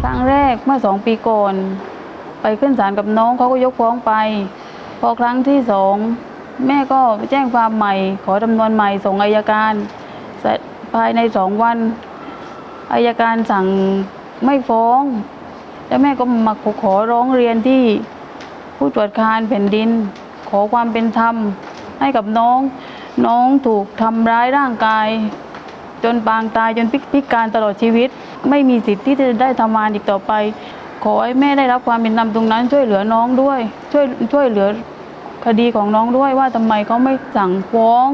ครั้งแรกเมื่อสองปีก่อน ไปขึ้นศาลกับน้องเขาก็ยกฟ้องไป พอครั้งที่สองแม่ก็แจ้งความใหม่ ขอจำนวนใหม่ส่งอายการภายในสองวันอายการสั่งไม่ฟ้อง แล้วแม่ก็มาขอขอร้องเรียนที่ผู้ตรวจการแผ่นดิน ขอความเป็นธรรมให้กับน้อง น้องถูกทำร้ายร่างกาย จนปางตายจนพิพิการตลอดชีวิต ไม่มีสิทธิ์ที่จะได้ทำงานอีกต่อไป ขอให้แม่ได้รับความเป็นธรรมตรงนั้น ช่วยเหลือน้องด้วย ช่วยช่วยเหลือคดีของน้องด้วยว่าทำไมเขาไม่สั่งฟ้อง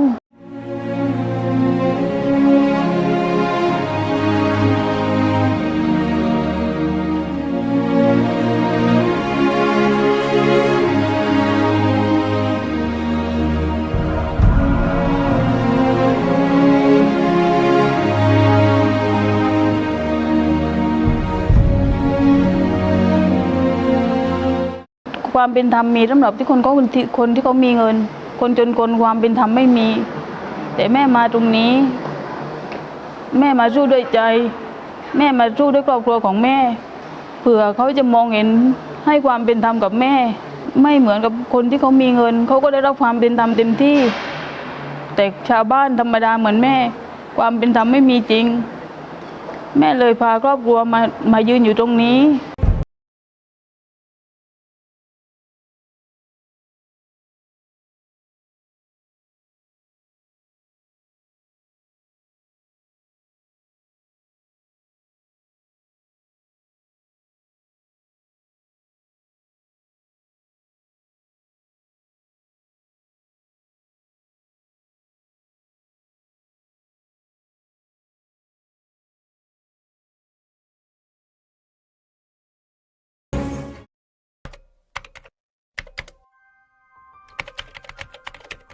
ความเป็นธรรมมีสำหรับที่คนเขาคนที่คนที่เขามีเงิน คนจนคนความเป็นธรรมไม่มี แต่แม่มาตรงนี้ แม่มาสู้ด้วยใจ แม่มาสู้ด้วยครอบครัวของแม่ เผื่อเขาจะมองเห็นให้ความเป็นธรรมกับแม่ ไม่เหมือนกับคนที่เขามีเงินเขาก็ได้รับความเป็นธรรมเต็มที่ แต่ชาวบ้านธรรมดาเหมือนแม่ ความเป็นธรรมไม่มีจริง แม่เลยพาครอบครัวมามายืนอยู่ตรงนี้